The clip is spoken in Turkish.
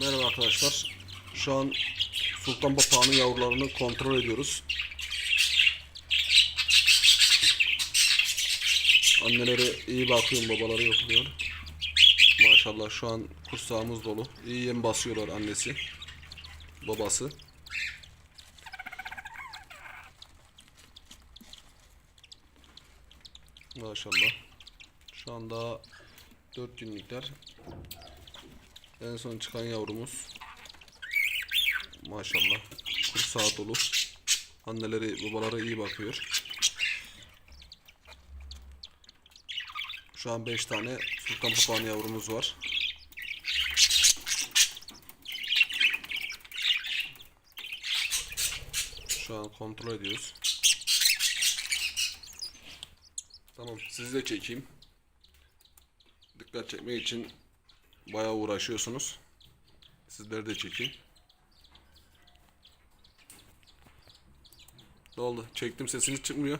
Merhaba arkadaşlar. Şu an sultan papağanın yavrularını kontrol ediyoruz. Anneleri iyi bakıyor, babaları yokluyor. Maşallah şu an kursağımız dolu. İyi yem basıyorlar annesi, babası. Maşallah. Şu anda 4 günlükler. En son çıkan yavrumuz. Maşallah. Kursağı dolu. Anneleri babaları iyi bakıyor. Şu an 5 tane sultan papağanı yavrumuz var. Şu an kontrol ediyoruz. Tamam sizi de çekeyim. Dikkat çekmek için bayağı uğraşıyorsunuz. Sizleri de çekeyim. Ne? Çektim sesiniz çıkmıyor.